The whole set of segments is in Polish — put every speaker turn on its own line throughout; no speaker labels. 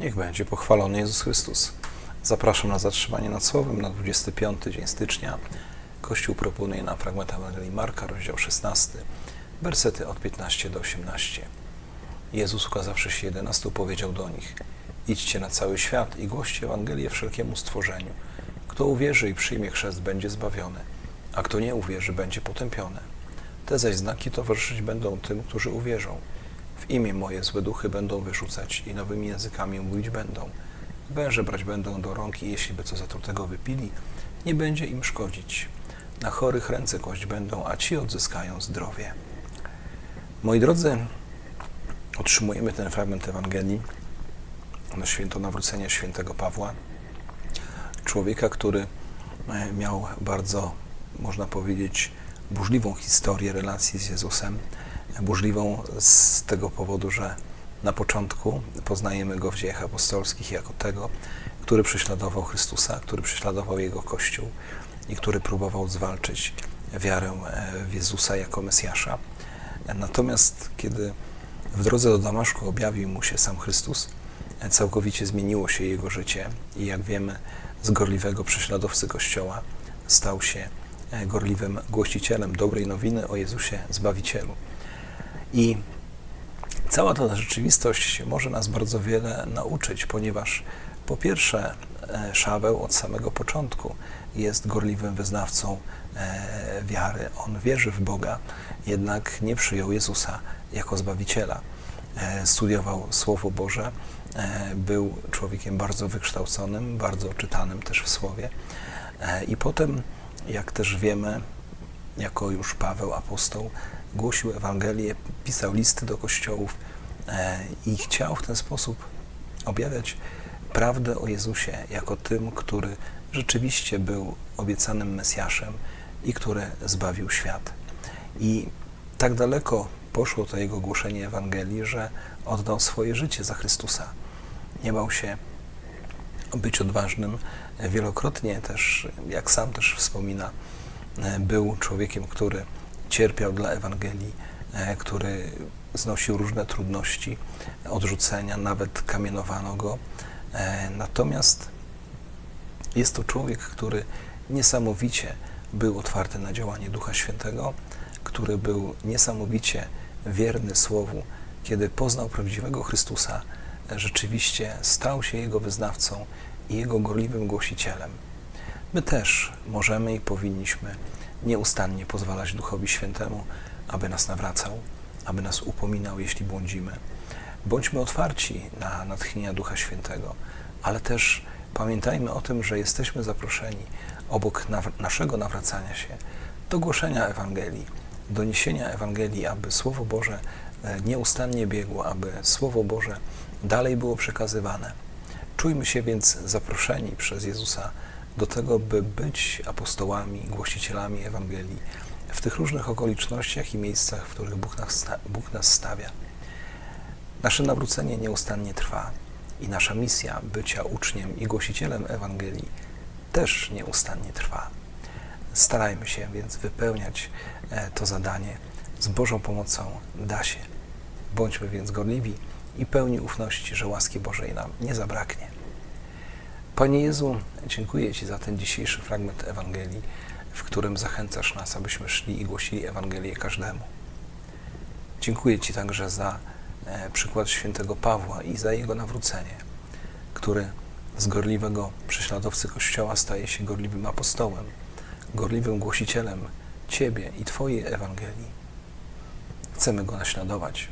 Niech będzie pochwalony Jezus Chrystus. Zapraszam na zatrzymanie nad Słowem na 25 dzień stycznia. Kościół proponuje nam fragment Ewangelii Marka, rozdział 16, wersety od 15 do 18. Jezus, ukazawszy się jedenastu, powiedział do nich: Idźcie na cały świat i głoście Ewangelię wszelkiemu stworzeniu. Kto uwierzy i przyjmie chrzest, będzie zbawiony, a kto nie uwierzy, będzie potępiony. Te zaś znaki towarzyszyć będą tym, którzy uwierzą. W imię moje złe duchy będą wyrzucać i nowymi językami mówić będą. Węże brać będą do rąk i jeśli by co zatrutego wypili, nie będzie im szkodzić. Na chorych ręce kłaść będą, a ci odzyskają zdrowie. Moi drodzy, otrzymujemy ten fragment Ewangelii na święto nawrócenia świętego Pawła, człowieka, który e, miał bardzo, można powiedzieć, burzliwą historię relacji z Jezusem. Burzliwą z tego powodu, że na początku poznajemy go w dziejach apostolskich jako tego, który prześladował Chrystusa, który prześladował jego Kościół i który próbował zwalczyć wiarę e, w Jezusa jako Mesjasza. Natomiast kiedy w drodze do Damaszku objawił mu się sam Chrystus, e, całkowicie zmieniło się jego życie i jak wiemy, z gorliwego prześladowcy Kościoła stał się e, gorliwym głosicielem dobrej nowiny o Jezusie Zbawicielu. I cała ta rzeczywistość może nas bardzo wiele nauczyć, ponieważ po pierwsze, e, Szaweł od samego początku jest gorliwym wyznawcą e, wiary. On wierzy w Boga, jednak nie przyjął Jezusa jako Zbawiciela. E, Studiował Słowo Boże, był człowiekiem bardzo wykształconym, bardzo czytanym też w Słowie. I potem, jak też wiemy, jako już Paweł apostoł, głosił Ewangelię, pisał listy do kościołów i chciał w ten sposób objawiać prawdę o Jezusie jako tym, który rzeczywiście był obiecanym Mesjaszem i który zbawił świat. I tak daleko poszło to jego głoszenie Ewangelii, że oddał swoje życie za Chrystusa. Nie bał się być odważnym. Wielokrotnie też, jak sam też wspomina, był człowiekiem, który cierpiał dla Ewangelii, który znosił różne trudności, odrzucenia, nawet kamienowano go. Natomiast jest to człowiek, który niesamowicie był otwarty na działanie Ducha Świętego, który był niesamowicie wierny Słowu. Kiedy poznał prawdziwego Chrystusa, rzeczywiście stał się Jego wyznawcą i Jego gorliwym głosicielem. My też możemy i powinniśmy nieustannie pozwalać Duchowi Świętemu, aby nas nawracał, aby nas upominał, jeśli błądzimy. Bądźmy otwarci na natchnienia Ducha Świętego, ale też pamiętajmy o tym, że jesteśmy zaproszeni obok naszego nawracania się do głoszenia Ewangelii, do niesienia Ewangelii, aby Słowo Boże e, nieustannie biegło, aby Słowo Boże dalej było przekazywane. Czujmy się więc zaproszeni przez Jezusa do tego, by być apostołami, głosicielami Ewangelii w tych różnych okolicznościach i miejscach, w których Bóg nas, Bóg nas stawia. Nasze nawrócenie nieustannie trwa i nasza misja bycia uczniem i głosicielem Ewangelii też nieustannie trwa. Starajmy się więc wypełniać e, to zadanie. Z Bożą pomocą da się. Bądźmy więc gorliwi i pełni ufności, że łaski Bożej nam nie zabraknie. Panie Jezu, dziękuję Ci za ten dzisiejszy fragment Ewangelii, w którym zachęcasz nas, abyśmy szli i głosili Ewangelię każdemu. Dziękuję Ci także za e, przykład świętego Pawła i za jego nawrócenie, który z gorliwego prześladowcy Kościoła staje się gorliwym apostołem, gorliwym głosicielem Ciebie i Twojej Ewangelii. Chcemy go naśladować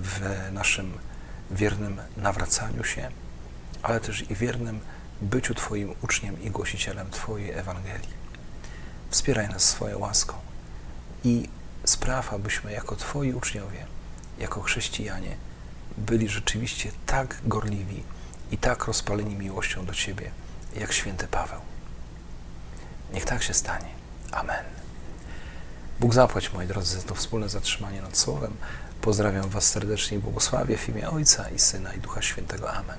w naszym wiernym nawracaniu się, ale też i wiernym byciu Twoim uczniem i głosicielem Twojej Ewangelii. Wspieraj nas swoją łaską i spraw, abyśmy jako Twoi uczniowie, jako chrześcijanie, byli rzeczywiście tak gorliwi i tak rozpaleni miłością do Ciebie, jak święty Paweł. Niech tak się stanie. Amen. Bóg zapłać, moi drodzy, za to wspólne zatrzymanie nad Słowem. Pozdrawiam Was serdecznie i błogosławię w imię Ojca i Syna i Ducha Świętego. Amen.